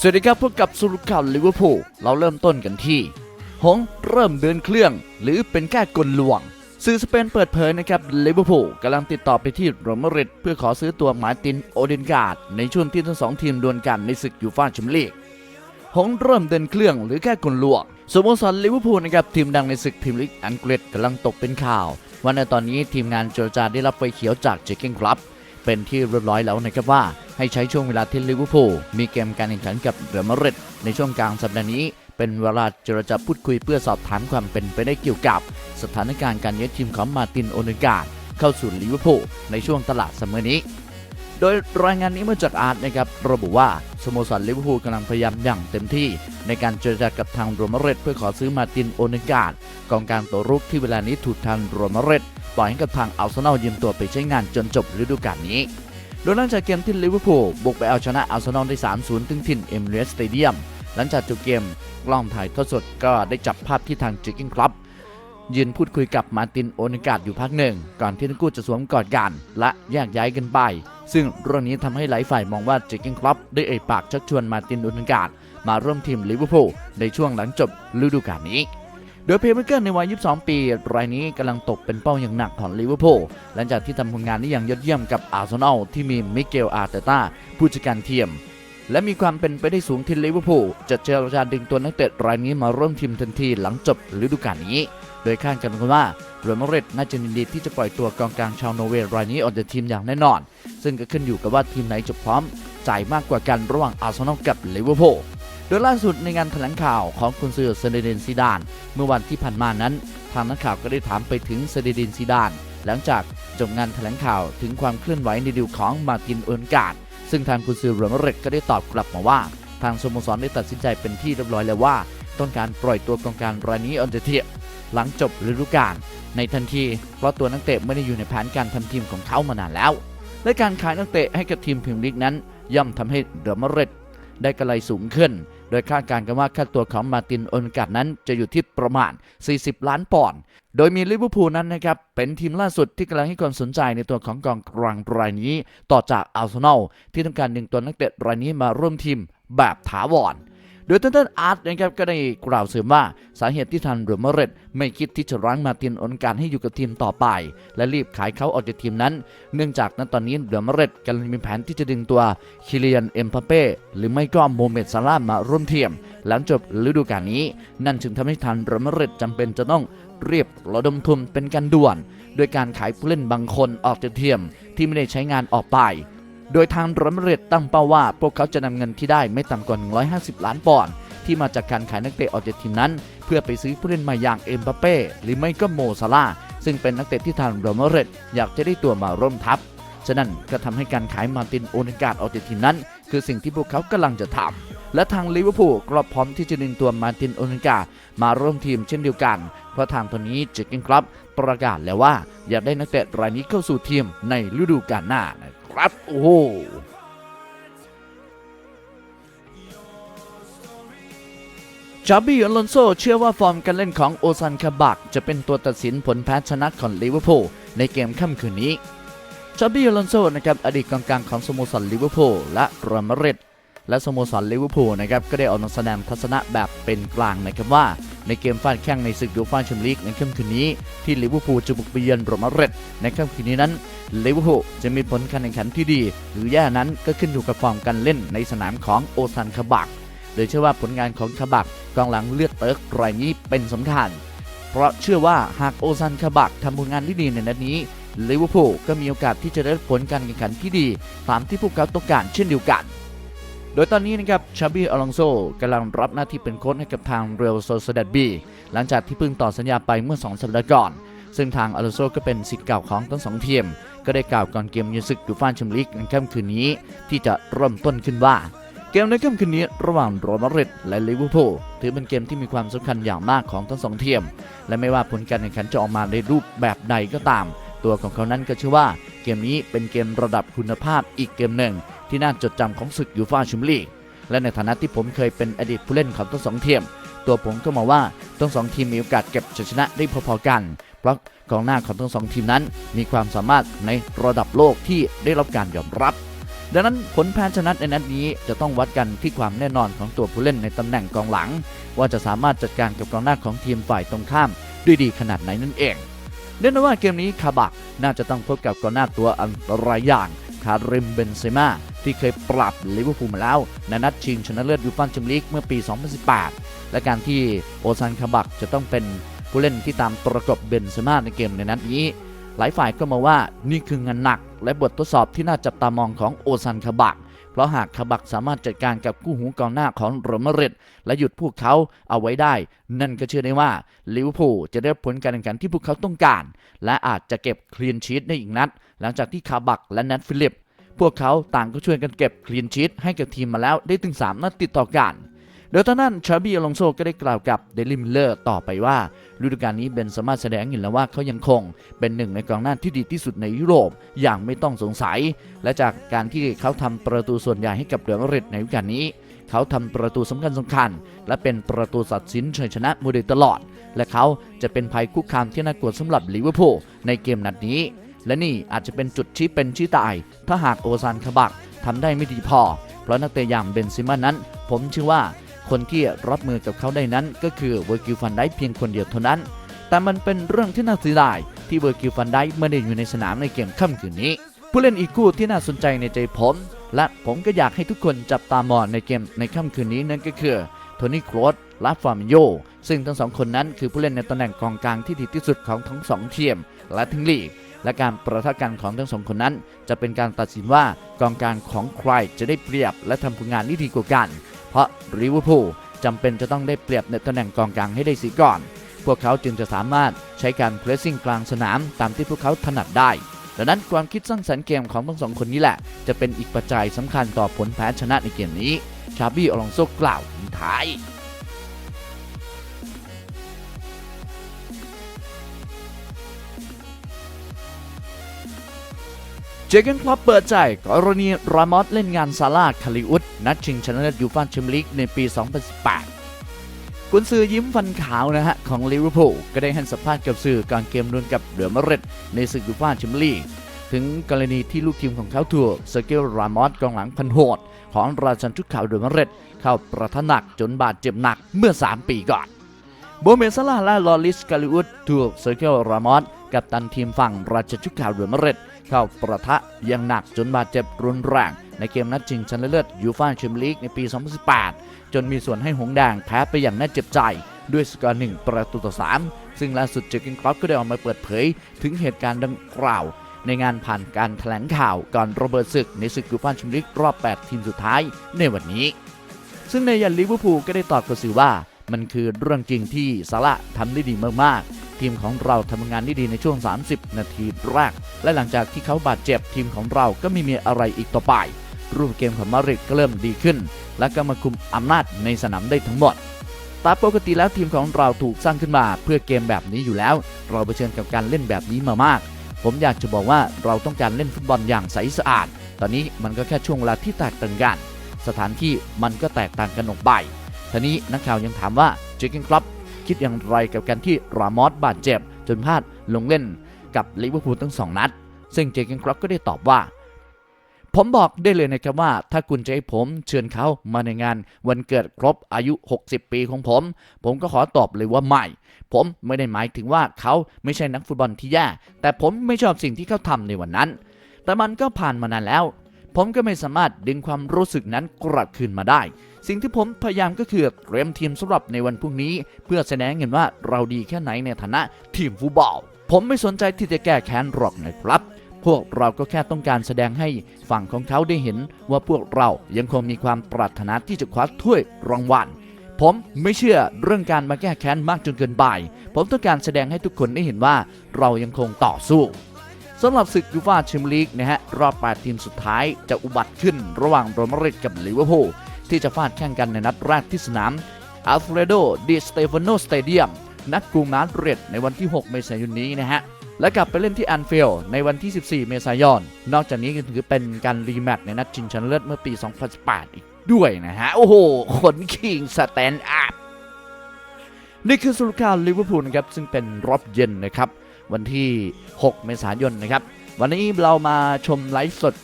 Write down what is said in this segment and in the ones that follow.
สวัสดีครับพบกับสุรุข่าวลิเวอร์พูลเราเริ่มต้นกันที่ หงเริ่มเดินเครื่อง หรือเป็นแค่กลลวง สื่อสเปนเปิดเผยนะครับลิเวอร์พูลกำลังติดต่อไปที่โรมาริดเพื่อขอซื้อตัวมาตินโอเดนการ์ดในช่วงที่ทั้งสองทีมดวลกันในศึกยูฟ่าแชมเปี้ยนลีกหงเริ่มเดินเครื่องหรือแค่กลลวงสโมสรลิเวอร์พูลนะครับทีมดังในศึกพรีเมียร์ลีกอังกฤษกำลังตกเป็นข่าว ว่าในตอนนี้ทีมงานเจรจาได้รับไฟเขียวจากเจคเก้นครับ เป็นที่เรียบร้อยแล้วนะครับว่า ให้ใช้ช่วงเวลาที่ลิเวอร์พูลมีเกมการแข่งขันกับเรอัลมาดริดในช่วงกลางสัปดาห์นี้ เป็นเวลาเจรจาพูดคุยเพื่อสอบถามความเป็นไปได้เกี่ยวกับ สถานการณ์การย้ายทีมของมาตินโอเนการเข้าสู่ลิเวอร์พูลในช่วงตลาดซัมเมอร์นี้โดยรายงานนี้มาจากอาร์ตนะครับระบุว่าสโมสรลิเวอร์พูลกำลังพยายามอย่างเต็มที่ ในการเจรจากับทางโรมาเรตเพื่อขอซื้อมาตินโอนการ์ดกองกลางตัวรุกที่เวลานี้ถูกทางโรมาเรต ปล่อยให้กับทางอัลเซนอลยืมตัวไปใช้งานจนจบฤดูกาลนี้ โดยหลังจากเกมที่ลิเวอร์พูลบุกไปเอาชนะอัลเซนอลได้ 3-0 ถึงถิ่นเอมิเรสสเตเดียม หลังจากจบเกมกล้องถ่ายทอดสดก็ได้จับภาพที่ทางจิกกิ้งครับยืนพูดคุยกับมาตินโอเนการ์ดอยู่พักหนึ่ง ก่อนที่ทั้งคู่จะสวมกอดกัน และแยกย้ายกันไป ซึ่งเรื่องนี้ทำให้หลายฝ่ายมองว่าจิกกิ้งครับได้เอ่ยปากชักชวนมาตินโอเนการ์ดมาร่วมทีมลิเวอร์พูลในช่วงหลังจบฤดูกาลนี้ โดยเพเบเกอร์ในวัย 22 ปี รายนี้กำลังตกเป็นเป้าอย่างหนักของลิเวอร์พูลหลังจากที่ทำผลงานได้อย่างยอดเยี่ยมกับอาร์เซนอลที่มีมิเกลอาร์เตต้าผู้จัดการทีมและมีความเป็นไปได้สูงที่ลิเวอร์พูลจะเจรจาดึงตัวนักเตะรายนี้มาร่วมทีมทันทีหลังจบฤดูกาลนี้ โดยคาดกันว่าเรอัลมาดริดน่าจะยินดีที่จะปล่อยตัวกองกลางชาวนอร์เวย์รายนี้ออกจากทีมอย่างแน่นอน ซึ่งก็ขึ้นอยู่กับว่าทีมไหนจะพร้อมจ่ายมากกว่ากันระหว่างอาร์เซนอลกับลิเวอร์พูล โดยล่าสุดในงานแถลงข่าวของคุณซือเซเดเดนซีดาน เมื่อวันที่ผ่านมานั้น ทางนักข่าวก็ได้ถามไปถึงเซเดเดนซีดาน หลังจากจบงานแถลงข่าวถึงความเคลื่อนไหวในดีลของมาตินโอนการ์ดซึ่งทางคุณซือเรอัลมาดริดก็ได้ตอบกลับมาว่า ทางสโมสรได้ตัดสินใจเป็นที่เรียบร้อยแล้วว่า ต้องการปล่อยตัวกองกางรายนี้ออนเดเทียหลังจบฤดูกาลในทันที เพราะตัวนักเตะไม่ได้อยู่ในแผนการทำทีมของเขามานานแล้ว และการขายนักเตะให้กับทีมพรีเมียร์ลีกนั้น ย่อมทำให้เรอัลมาดริดได้กำไรสูงขึ้น โดยคาดการณ์กันว่าค่าตัวของมาตินอนการ์ดนั้นจะอยู่ที่ประมาณ 40 ล้านปอนด์ โดยมีลิเวอร์พูลนั้นนะครับ เป็นทีมล่าสุดที่กำลังให้ความสนใจในตัวของกองกลางรายนี้ ต่อจากอาร์เซนอลที่ต้องการดึงตัวนักเตะรายนี้มาร่วมทีมแบบถาวร โดยท่านท่านอาร์ตนะครับก็ได้กล่าวเสริมว่าสาเหตุที่ทันเรือมาดริดไม่คิดที่จะรั้งมาตินอนการให้อยู่กับทีมต่อไป และรีบขายเขาออกจากทีมนั้น เนื่องจากนั้นตอนนี้เรอัลมาดริดกำลังมีแผนที่จะดึงตัวคิเลียนเอ็มบัปเป้หรือไม่ก็โมเมดซาลามาร่วมทีมหลังจบฤดูกาลนี้ นั่นจึงทำให้ทันเรือมาดริดจำเป็นจะต้องเรียบระดมทุนเป็นการด่วน โดยการขายผู้เล่นบางคนออกจากทีมที่ไม่ได้ใช้งานออกไป โดยทางรอัลมาดริดตั้งเป้าว่า พวกเขาจะนำเงินที่ได้ไม่ต่ำกว่า 150 ล้านปอนด์ที่มาจากการขายนักเตะออกจากทีมนั้น เพื่อไปซื้อผู้เล่นมาอย่างเอ็มบัปเป้หรือไม่ก็โมซาลาซึ่งเป็นนักเตะที่ทางรอัลมาดริดอยากจะได้ตัวมาร่วมทัพฉะนั้นก็ทำให้การขายมาตินโอนการ์ดออกจากทีมนั้น คือสิ่งที่พวกเขากำลังจะทำและทางลิเวอร์พูลก็พร้อมที่จะดึงตัวมาตินโอนการมาร่วมทีมเช่นเดียวกัน เพราะทางตัวนี้เจคกินครับประกาศแล้วว่า อยากได้นักเตะรายนี้เข้าสู่ทีมในฤดูกาลหน้า ครับ โอ้โหจาบี้อลอนโซเชื่อว่าฟอร์มการเล่นของโอซันคาบักจะเป็นตัวตัดสินผลแพ้ชนะของลิเวอร์พูลในเกมค่ำคืนนี้จาบี้อลอนโซนะครับอดีตกองกลางของสโมสรลิเวอร์พูลและรอัมาดริดและสโมสรลิเวอร์พูลนะครับก็ได้ออกมาแสดงทัศนะแบบเป็นกลางนะครับว่า ในเกมฟาดแข้งในศึกยูฟ่าแชมเปี้ยนลีกในค่ำคืนนี้ที่ลิเวอร์พูลจะบุกไปเยือนเรมาดริดในค่ำคืนนี้นั้นลิเวอร์พูลจะมีผลการแข่งขันที่ดี หรือแย่นั้นก็ขึ้นอยู่กับฟอร์มการเล่นในสนามของโอซันคาบักโดยเชื่อว่าผลงานของคาบักกองหลังเลือดเติร์กรายนี้เป็นสำคัญ เพราะเชื่อว่าหากโอซันคาบักทำผลงานที่ดีในนัดนี้ลิเวอร์พูลก็มีโอกาสที่จะได้ผลการแข่งขันที่ดีตามที่พวกเขาต้องการเช่นเดียวกัน โดยตอนนี้นะครับชาบีอลองโซกำลังรับหน้าที่เป็นโค้ชให้กับทางเรลโซเซเดบีหลังจากที่เพิ่งต่อสัญญาไปเมื่อ 2 สัปดาห์ก่อน ซึ่งทางอลองโซก็เป็นสิทธิ์เก่าของทั้งสองทีม ก็ได้กล่าวก่อนเกมยูซึกยูฟ่าแชมเปี้ยนลีกในค่ำคืนนี้ ที่จะเริ่มต้นขึ้นว่าเกมในค่ำคืนนี้ระหว่างโรมาริดและลิเวอร์พูลถือเป็นเกมที่มีความสำคัญอย่างมากของทั้งสองทีมและไม่ว่าผลการแข่งขันจะออกมาในรูปแบบใดก็ตาม ตัวของเขานั้นก็เชื่อว่า เกมนี้เป็นเกมระดับคุณภาพอีกเกมหนึ่ง ที่น่าจดจำของศึกยูฟ่าแชมเปี้ยนลีกและในฐานะที่ผมเคยเป็นอดีตผู้เล่นของทั้งสองทีมตัวผมก็มองว่าทั้งสองทีมมีโอกาสเก็บชัยชนะได้พอๆกัน เพราะกองหน้าของทั้งสองทีมนั้น มีความสามารถในระดับโลกที่ได้รับการยอมรับ ดังนั้นผลแพ้ชนะในนัดนี้จะต้องวัดกันที่ความแน่นอนของตัวผู้เล่นในตำแหน่งกองหลัง ว่าจะสามารถจัดการกับกองหน้าของทีมฝ่ายตรงข้ามด้วยดีขนาดไหนนั่นเอง เนื่องจากว่าเกมนี้คาบักน่าจะต้องพบกับกองหน้าตัวอันตรายอย่างคาริมเบนเซม่าที่เคยปรับลิเวอร์พูลมาแล้วในนัดชิงชนะเลิศยูฟ่าแชมเปี้ยนลีกเมื่อปี 2018 และการที่โอซันคาบักจะต้องเป็นผู้เล่นที่ตามประกบเบนเซม่าในเกมในนัดนี้ หลายฝ่ายก็มองว่านี่คืองานหนักและบททดสอบที่น่าจับตามองของโอซันคาบัก เพราะหากคาบักสามารถจัดการกับคู่หูกองหน้าของโรมาริดและหยุดพวกเขาเอาไว้ได้ นั่นก็เชื่อได้ว่าลิเวอร์พูลจะได้ผลการแข่งขันที่พวกเขาต้องการ และอาจจะเก็บคลีนชีตในอีกนัด หลังจากที่คาบักและแนทฟิลิป พวกเขาต่างก็ช่วยกันเก็บคลีนชีตให้กับทีมมาแล้วได้ถึง 3 นัดติดต่อกัน โดยตอนนั้นชาบีอลองโซก็ได้กล่าวกับเดลิมเลอร์ต่อไปว่าฤดูกาลนี้เบนสามารถแสดงเห็นแล้วว่าเขายังคง เป็นหนึ่งในกองหน้าที่ดีที่สุดในยุโรปอย่างไม่ต้องสงสัย และจากการที่เขาทำประตูส่วนใหญ่ให้กับเรอัลมาดริดในฤดูกาลนี้ เขาทำประตูสำคัญสำคัญ และเป็นประตูสัตว์สินชัยชนะมาโดยตลอด และเขาจะเป็นภัยคุกคามที่น่ากลัวสำหรับลิเวอร์พูลในเกมนัดนี้ และนี่อาจจะเป็นจุดชี้เป็นชี้ตาย ถ้าหากโอซานคาบักทำได้ไม่ดีพอ เพราะนักเตะอย่างเบนซิมานั้น ผมเชื่อว่า คนที่รับมือกับเขาได้นั้นก็คือเวอร์กิลฟันได้เพียงคนเดียวเท่านั้น แต่มันเป็นเรื่องที่น่าเสียดายที่เวอร์กิลฟันได้ไม่ได้อยู่ในสนามในเกมค่ำคืนนี้ ผู้เล่นอีกคู่ที่น่าสนใจในใจผม และผมก็อยากให้ทุกคนจับตามองในเกมในค่ำคืนนี้นั่นก็คือโทนี่โครสและฟาร์มิโยซึ่งทั้งสองคนนั้นคือผู้เล่นในตำแหน่งกองกลางที่ดีที่สุดของทั้งสองทีมและทั้งลีกและการประทะกันของทั้งสองคนนั้น จะเป็นการตัดสินว่ากองกลางของใครจะได้เปรียบและทำผลงานที่ดีกว่ากัน เพราะลิเวอร์พูลจำเป็นจะต้องได้เปรียบในตำแหน่งกองกลางให้ได้สีก่อน พวกเขาจึงจะสามารถใช้การเพรสซิ่งกลางสนามตามที่พวกเขาถนัดได้ดังนั้นความคิดสร้างสรรค์เกมของทั้งสองคนนี้แหละ จะเป็นอีกปัจจัยสำคัญต่อผลแพ้ชนะในเกมนี้ ชาบี้อลองโซกล่าวทิ้งท้าย เจเกนคลับเปิดใจกรณีรามอสเล่นงานซาร่าคาลิอุสนัดชิงชนะเลิศยูฟ่าแชมเปี้ยนลีกในปี 2018 กุนซือยิ้มฟันขาวนะฮะของลิเวอร์พูลก็ได้ให้สัมภาษณ์กับสื่อก่อนเกมดวลกับเดอมาริดในศึกยูฟ่าแชมเปี้ยนลีกถึงกรณีที่ลูกทีมของเขาถูกเซอร์เกลรามอสกองหลังพันโหด ของราชันชุดขาวเดอมาริดเข้าประทะหนักจนบาดเจ็บหนักเมื่อ 3 ปีก่อน บเมนซาลาและลอริสกาลิอุสถูกเซอร์เกลรามอสกับตันทีมฝั่งราชชุดขาวเดอมาริดเข้าประทะอยังหนักจนบาดเจ็บรุนแรง ในเกมนัดชิงชนะเลิศยูฟ่าแชมเปี้ยนลีกในปี 2018 จนมีส่วนให้หงแดงแพ้ไปอย่างน่าเจ็บใจ ด้วยสกอร์1ประตูต่อ 3 ซึ่งล่าสุดเจอกินครอปก็ได้ออกมาเปิดเผย ถึงเหตุการณ์ดังกล่าว ในงานผ่านการแถลงข่าวก่อนโรเบิร์ตศึกในศึกยูฟ่าแชมเปี้ยนลีกรอบ 8 ทีมสุดท้ายในวันนี้ ซึ่งในยันลิเวอร์พูลก็ได้ตอบกับสื่อว่า มันคือเรื่องจริงที่ซาร่าทำได้ดีมากๆ ทีมของเราทำงานได้ดีในช่วง 30 นาทีแรก และหลังจากที่เขาบาดเจ็บทีมของเราก็ไม่มีอะไรอีกต่อไป รูปเกมของมาริกก็เริ่มดีขึ้น และก็มาคุมอำนาจในสนามได้ทั้งหมดตามปกติแล้วทีมของเราถูกสร้างขึ้นมาเพื่อเกมแบบนี้อยู่แล้ว เราเผชิญกับการเล่นแบบนี้มามาก ผมอยากจะบอกว่าเราต้องการเล่นฟุตบอลอย่างใสสะอาด ตอนนี้มันก็แค่ช่วงเวลาที่แตกต่างกัน สถานที่มันก็แตกต่างกันออกไป ทีนี้นักข่าวยังถามว่าเจคกินคลับคิดอย่างไรกับการที่รามอสบาดเจ็บ จนพลาดลงเล่นกับลิเวอร์พูลทั้งสองนัด ซึ่งเจคกินคลับก็ได้ตอบว่า ผมบอกได้เลยนะครับว่า ถ้าคุณจะให้ผมเชิญเขามาในงาน วันเกิดครบอายุ 60 ปีของผม ผมก็ขอตอบเลยว่าไม่ ผมไม่ได้หมายถึงว่าเขาไม่ใช่นักฟุตบอลที่แย่ แต่ผมไม่ชอบสิ่งที่เขาทำในวันนั้น แต่มันก็ผ่านมานานแล้ว ผมก็ไม่สามารถดึงความรู้สึกนั้นกลับคืนมาได้ สิ่งที่ผมพยายามก็คือเตรียมทีมสำหรับในวันพรุ่งนี้ เพื่อแสดงเห็นว่าเราดีแค่ไหนในฐานะทีมฟุตบอล ผมไม่สนใจที่จะแก้แค้นหรอกนะครับ พวกเราก็แค่ต้องการแสดงให้ฝั่งของเขาได้เห็น ว่าพวกเรายังคงมีความปรารถนาที่จะคว้าถ้วยรางวัลผมไม่เชื่อเรื่องการมาแก้แค้นมากจนเกินไป ผมต้องการแสดงให้ทุกคนได้เห็นว่าเรายังคงต่อสู้สำหรับศึกยูฟ่าแชมเปี้ยนลีกนะฮะ รอบ 8 ทีมสุดท้ายจะอุบัติขึ้นระหว่างโรมาริดกับลิเวอร์พูล ที่จะฟาดแข่งกันในนัดแรกที่สนามอัลเฟรโดดิสเตฟานโนสเตเดียมนักกรุงมาดริดในวันที่ 6 เมษายนนี้นะฮะ และกลับไปเล่นที่แอนฟิลด์ในวันที่ 14 เมษายน นอกจากนี้ก็ถือเป็นการรีแมตช์ในนัดชิงชนะเลิศเมื่อปี 2018 อีกด้วยนะฮะ โอ้โห ขนคิงสแตนด์อัพนี่คือสรุปข่าวลิเวอร์พูลนะครับ ซึ่งเป็นรอบเย็นนะครับ วันที่ 6 เมษายนนะครับ วันนี้เรามาชมไลฟ์สด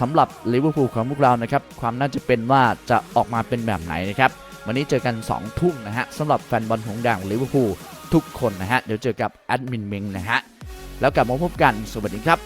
สำหรับลิเวอร์พูลของพวกเรานะครับความน่าจะเป็นว่าจะออกมาเป็นแบบไหนนะครับวันนี้เจอกัน 2 ทุ่มนะฮะสำหรับแฟนบอลหงด่างลิเวอร์พูลทุกคนนะฮะเดี๋ยวเจอกับแอดมินเมงนะฮะแล้วกลับมาพบกันสวัสดีครับ